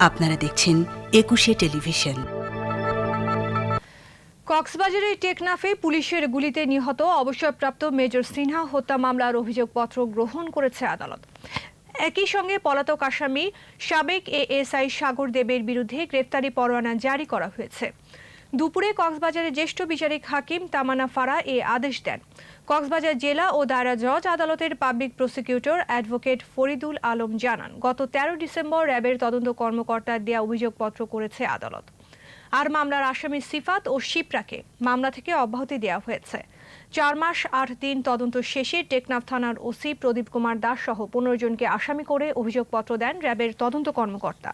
আপনারা দেখছেন একুশে টেলিভিশন। কক্সবাজারের টেকনাফে পুলিশের গুলিতে নিহত অবসরপ্রাপ্ত মেজর সিনহা হত্যা মামলার অভিযোগপত্র গ্রহণ করেছে আদালত। একই সঙ্গে পলাতক আসামি সাবেক এএসআই সাগর দেবের বিরুদ্ধে গ্রেফতারি পরোয়ানা জারি করা হয়েছে। দুপুরে কক্সবাজারের জ্যেষ্ঠ বিচারিক হাকিম তামানা ফারা এ আদেশ দেন। কক্সবাজার জেলা ও দায়রা জজ আদালতের public prosecutor advocate Faridul Alam জানান, গত তেরো ডিসেম্বর র্যাবের তদন্ত কর্মকর্তার দেয়া অভিযোগপত্র করেছে আদালত। আর মামলার আসামি সিফাত ও শিপ্রাকে মামলা থেকে অব্যাহতি দেওয়া হয়েছে। চার মাস আট দিন তদন্ত শেষে টেকনাফ থানার ওসি প্রদীপ কুমার দাস সহ পনেরো জনকে আসামি করে অভিযোগপত্র দেন র্যাবের তদন্ত কর্মকর্তা।